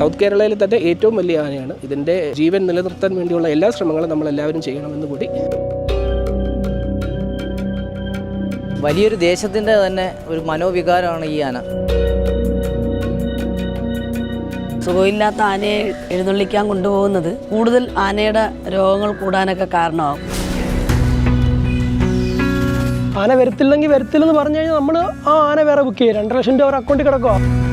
South കേരളയിലെ തന്നെ ഏറ്റവും വലിയ ആനയാണ്. ഇതിന്റെ ജീവൻ നിലനിർത്താൻ വേണ്ടിയുള്ള എല്ലാ ശ്രമങ്ങളും നമ്മൾ എല്ലാവരും ചെയ്യണമെന്ന് കൂടി. വലിയൊരു ദേശത്തിന്റെ തന്നെ ഒരു മനോവികാരമാണ് ഈ ആന. സുഖമില്ലാത്ത ആനയെ എഴുന്നള്ളിക്കാൻ കൊണ്ടുപോകുന്നത് കൂടുതൽ ആനയുടെ രോഗങ്ങൾ കൂടാനൊക്കെ കാരണമാകും. ആന വരത്തില്ലെങ്കിൽ വരത്തില്ലെന്ന് പറഞ്ഞു കഴിഞ്ഞാൽ നമ്മൾ ആ ആന വേറെ ബുക്ക് ചെയ്യും. രണ്ടര ലക്ഷം രൂപ അക്കൗണ്ടിൽ കിടക്കുക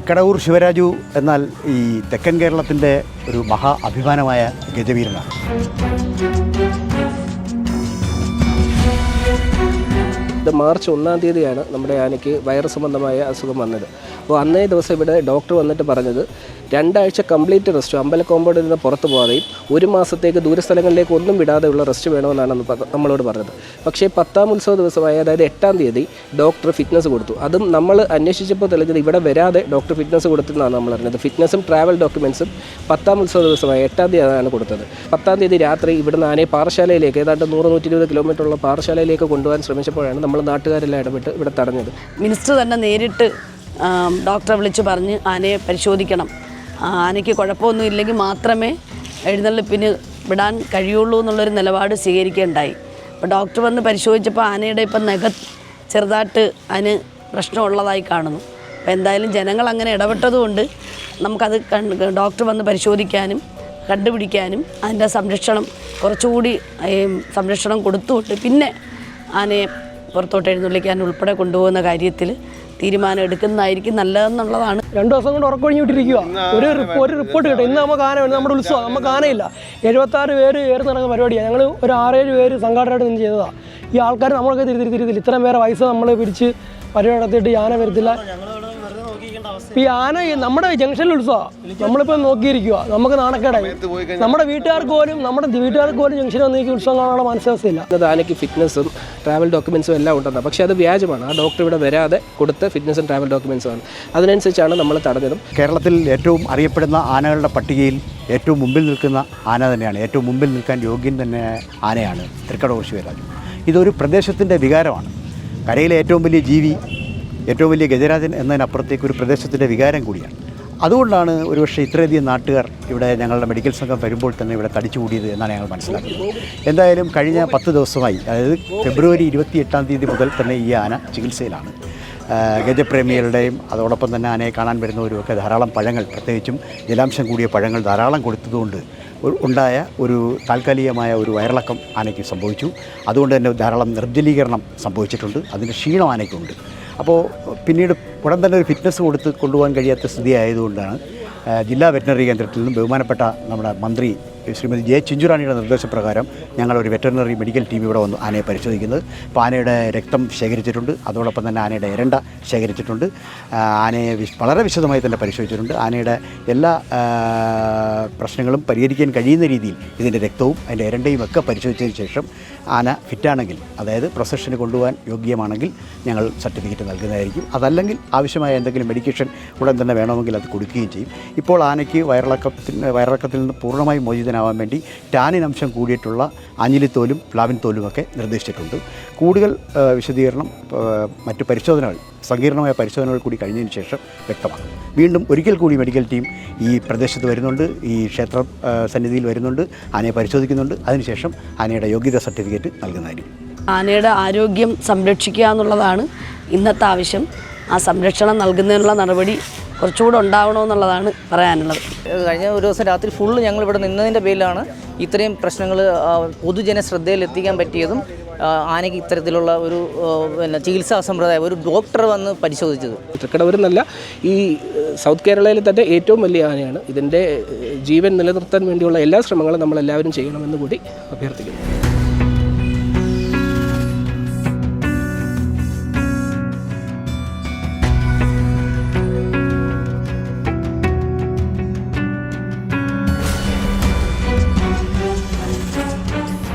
തൃക്കടവൂർ ശിവരാജു എന്നാൽ ഈ തെക്കൻ കേരളത്തിന്റെ ഒരു മഹാ അഭിമാനമായ ഗജവീരനാണ്. മാർച്ച് ഒന്നാം തീയതിയാണ് നമ്മുടെ ആനയ്ക്ക് വൈറസ് സംബന്ധമായ അസുഖം വന്നത്. അപ്പോൾ അന്നേ ദിവസം ഇവിടെ ഡോക്ടർ വന്നിട്ട് പറഞ്ഞത് രണ്ടാഴ്ച കംപ്ലീറ്റ് റെസ്റ്റ് അമ്പല കോമ്പൗണ്ടിൽ നിന്ന് പുറത്ത് പോകാതെയും ഒരു മാസത്തേക്ക് ദൂരസ്ഥലങ്ങളിലേക്ക് ഒന്നും വിടാതെയുള്ള റെസ്റ്റ് വേണമെന്നാണ് നമ്മളോട് പറഞ്ഞത്. പക്ഷേ പത്താം ഉത്സവ ദിവസമായ അതായത് എട്ടാം തീയതി ഡോക്ടർ ഫിറ്റ്നസ് കൊടുത്തു. അതും നമ്മൾ അന്വേഷിച്ചപ്പോൾ തെളിഞ്ഞത് ഇവിടെ വരാതെ ഡോക്ടർ ഫിറ്റ്നസ് കൊടുത്തെന്നാണ് നമ്മൾ അറിഞ്ഞത്. ഫിറ്റ്നസും ട്രാവൽ ഡോക്യുമെൻസും പത്താം ഉത്സവ ദിവസമായ എട്ടാം തീയതിയാണ് കൊടുത്തത്. പത്താം തീയതി രാത്രി ഇവിടുന്ന് ആനയെ പാറശാലയിലേക്ക് ഏതാണ്ട് നൂറ് നൂറ്റി ഇരുപത് കിലോമീറ്ററുള്ള പാറശാലയിലേക്ക് കൊണ്ടുപോകാൻ ശ്രമിച്ചപ്പോഴാണ് നമ്മൾ നാട്ടുകാരെല്ലാം ഇടപെട്ട് ഇവിടെ തടഞ്ഞത്. മിനിസ്റ്റർ തന്നെ നേരിട്ട് ഡോക്ടറെ വിളിച്ച് പറഞ്ഞ് ആനയെ പരിശോധിക്കണം. ആനയ്ക്ക് കുഴപ്പമൊന്നും ഇല്ലെങ്കിൽ മാത്രമേ എഴുന്നള്ളിപ്പിന് വിടാൻ കഴിയുള്ളൂ എന്നുള്ളൊരു നിലപാട് സ്വീകരിക്കേണ്ടായി അപ്പോൾ ഡോക്ടർ വന്ന് പരിശോധിച്ചപ്പോൾ ആനയുടെ ഇപ്പം നഖ ചെറുതായിട്ട് അതിന് പ്രശ്നമുള്ളതായി കാണുന്നു. അപ്പോൾ എന്തായാലും ജനങ്ങൾ അങ്ങനെ ഇടപെട്ടതുകൊണ്ട് നമുക്കത് ഡോക്ടർ വന്ന് പരിശോധിക്കാനും കണ്ടുപിടിക്കാനും അതിന്റെ സംരക്ഷണം കുറച്ചുകൂടി സംരക്ഷണം കൊടുത്തുകൊണ്ട് പിന്നെ ആനയെ പുറത്തോട്ട് എഴുന്നള്ളിക്കാൻ ഉൾപ്പെടെ കൊണ്ടുപോകുന്ന കാര്യത്തിൽ തീരുമാനം എടുക്കുന്നതായിരിക്കും നല്ലതെന്നുള്ളതാണ്. രണ്ടു ദിവസം കൊണ്ട് ഉറക്കൊഴിഞ്ഞ് വിട്ടിരിക്കുക ഒരു റിപ്പോ ഒരു റിപ്പോർട്ട് കിട്ടും. ഇന്ന് നമുക്ക് ആന വേണം നമ്മുടെ ഉത്സവം. നമുക്ക് ആനയില്ല. എഴുപത്താറ് പേര് ഏറെ നടക്കുന്ന പരിപാടിയാണ് ഞങ്ങൾ ഒരു ആറേഴ് പേര് സംഘാടനമായിട്ട് നിന്ന് ചെയ്തതാണ് ഈ ആൾക്കാർ നമ്മളൊക്കെ തിരി തിരി തിരി ഇത്രയും പേരെ വയസ്സ് നമ്മൾ പിരിച്ച് പരിപാടി നടത്തിയിട്ട് ഈ ആന വരത്തില്ല. ഈ ആന ഈ നമ്മുടെ ജംഗ്ഷനിൽ ഉത്സവമാണ് നമ്മളിപ്പോൾ നോക്കിയിരിക്കുക നമുക്ക് നാണക്കേടായി. നമ്മുടെ വീട്ടുകാർക്ക് പോലും നമ്മുടെ വീട്ടുകാർക്ക് പോലും ജംഗ്ഷനിൽ വന്ന് ഈ ഉത്സവം കാണാനുള്ള മാനസികാവസ്ഥയില്ല. അത് ആനയ്ക്ക് ഫിറ്റ്നസും ട്രാവൽ ഡോക്യുമെൻസും എല്ലാം ഉണ്ടെന്ന്. പക്ഷെ അത് വ്യാജമാണ്. ആ ഡോക്ടർ ഇവിടെ വരാതെ കൊടുത്ത ഫിറ്റ്നസും ട്രാവൽ ഡോക്യുമെൻസും ആണ്. അതിനനുസരിച്ചാണ് നമ്മൾ തടഞ്ഞതും. കേരളത്തിൽ ഏറ്റവും അറിയപ്പെടുന്ന ആനകളുടെ പട്ടികയിൽ ഏറ്റവും മുമ്പിൽ നിൽക്കുന്ന ആന തന്നെയാണ്. ഏറ്റവും മുമ്പിൽ നിൽക്കാൻ യോഗ്യൻ തന്നെ ആനയാണ് ശിവരാജു ഇതൊരു പ്രദേശത്തിന്റെ വികാരമാണ്. കരയിലെ ഏറ്റവും വലിയ ജീവി ഏറ്റവും വലിയ ഗജരാജൻ എന്നതിനപ്പുറത്തേക്ക് ഒരു പ്രദേശത്തിന്റെ വികാരം കൂടിയാണ്. അതുകൊണ്ടാണ് ഒരുപക്ഷെ ഇത്രയധികം നാട്ടുകാർ ഇവിടെ ഞങ്ങളുടെ മെഡിക്കൽ സംഘം വരുമ്പോൾ തന്നെ ഇവിടെ തടിച്ചുകൂടിയത് എന്നാണ് ഞങ്ങൾ മനസ്സിലാക്കുന്നത്. എന്തായാലും കഴിഞ്ഞ പത്ത് ദിവസമായി അതായത് ഫെബ്രുവരി ഇരുപത്തി എട്ടാം തീയതി മുതൽ തന്നെ ഈ ആന ചികിത്സയിലാണ്. ഗജപ്രേമികളുടെയും അതോടൊപ്പം തന്നെ ആനയെ കാണാൻ വരുന്നവരുമൊക്കെ ധാരാളം പഴങ്ങൾ പ്രത്യേകിച്ചും ജലാംശം കൂടിയ പഴങ്ങൾ ധാരാളം കൊടുത്തതുകൊണ്ട് ഉണ്ടായ ഒരു താൽക്കാലികമായ ഒരു വയറിളക്കം ആനയ്ക്ക് സംഭവിച്ചു. അതുകൊണ്ട് തന്നെ ധാരാളം നിർജലീകരണം സംഭവിച്ചിട്ടുണ്ട്. അതിന്റെ ക്ഷീണം ആനയ്ക്കുണ്ട്. അപ്പോൾ പിന്നീട് ഉടൻ തന്നെ ഒരു ഫിറ്റ്നസ് കൊടുത്ത് കൊണ്ടുപോകാൻ കഴിയാത്ത സ്ഥിതി ആയതുകൊണ്ടാണ് ജില്ലാ വെറ്റിനറി കേന്ദ്രത്തിൽ നിന്നും ബഹുമാനപ്പെട്ട നമ്മുടെ മന്ത്രി ശ്രീമതി ജെ ചിഞ്ചുറാണിയുടെ നിർദ്ദേശപ്രകാരം ഞങ്ങൾ ഒരു വെറ്ററിനറി മെഡിക്കൽ ടീം ഇവിടെ വന്നു ആനയെ പരിശോധിക്കുന്നത്. അപ്പോൾ ആനയുടെ രക്തം ശേഖരിച്ചിട്ടുണ്ട്. അതോടൊപ്പം തന്നെ ആനയുടെ ഇരണ്ട ശേഖരിച്ചിട്ടുണ്ട്. ആനയെ വളരെ വിശദമായി തന്നെ പരിശോധിച്ചിട്ടുണ്ട്. ആനയുടെ എല്ലാ പ്രശ്നങ്ങളും പരിഹരിക്കാൻ കഴിയുന്ന രീതിയിൽ ഇതിന്റെ രക്തവും അതിന്റെ ഇരണ്ടയും ഒക്കെ പരിശോധിച്ചതിന് ശേഷം ആന ഫിറ്റാണെങ്കിൽ അതായത് പ്രൊസഷന് കൊണ്ടുപോകാൻ യോഗ്യമാണെങ്കിൽ ഞങ്ങൾ സർട്ടിഫിക്കറ്റ് നൽകുന്നതായിരിക്കും. അതല്ലെങ്കിൽ ആവശ്യമായ എന്തെങ്കിലും മെഡിക്കേഷൻ ഉടൻ തന്നെ വേണമെങ്കിൽ അത് കൊടുക്കുകയും ചെയ്യും. ഇപ്പോൾ ആനയ്ക്ക് വയറിളക്കത്തിന് വയറിളക്കത്തിൽ നിന്ന് പൂർണമായും മോചിതനാവാൻ വേണ്ടി ടാനിൻ അംശം കൂടിയിട്ടുള്ള അഞ്ഞിലിത്തോലും പ്ലാവിൻ തോലും ഒക്കെ നിർദ്ദേശിച്ചിട്ടുണ്ട്. കൂടുതൽ വിശദീകരണം മറ്റു പരിശോധനകൾ സങ്കീർണമായ പരിശോധനകൾ കൂടി കഴിഞ്ഞതിന് ശേഷം വ്യക്തമാകും. വീണ്ടും ഒരിക്കൽ കൂടി മെഡിക്കൽ ടീം ഈ പ്രദേശത്ത് വരുന്നുണ്ട് ഈ ക്ഷേത്ര സന്നിധിയിൽ വരുന്നുണ്ട് ആനയെ പരിശോധിക്കുന്നുണ്ട്. അതിനുശേഷം ആനയുടെ യോഗ്യത സർട്ടിഫിക്കറ്റ് നൽകുന്നതായിരിക്കും. ആനയുടെ ആരോഗ്യം സംരക്ഷിക്കുക എന്നുള്ളതാണ് ഇന്നത്തെ ആവശ്യം. ആ സംരക്ഷണം നൽകുന്നതിനുള്ള നടപടി കുറച്ചുകൂടെ ഉണ്ടാവണമെന്നുള്ളതാണ് പറയാനുള്ളത്. കഴിഞ്ഞ ഒരു ദിവസം രാത്രി ഫുള്ള് ഞങ്ങൾ ഇവിടെ നിന്നതിന്റെ പേരിലാണ് ഇത്രയും പ്രശ്നങ്ങൾ പൊതുജന ശ്രദ്ധയിൽ എത്തിക്കാൻ പറ്റിയതും ആനയ്ക്ക് ഇത്തരത്തിലുള്ള ഒരു പിന്നെ ചികിത്സാ സമ്പ്രദായം ഒരു ഡോക്ടർ വന്ന് പരിശോധിച്ചത്. തൃക്കടവൂരെന്നല്ല ഈ സൗത്ത് കേരളയിൽ തന്നെ ഏറ്റവും വലിയ ആനയാണ്. ഇതിന്റെ ജീവൻ നിലനിർത്താൻ വേണ്ടിയുള്ള എല്ലാ ശ്രമങ്ങളും നമ്മളെല്ലാവരും ചെയ്യണമെന്ന് കൂടി അഭ്യർത്ഥിക്കുന്നു.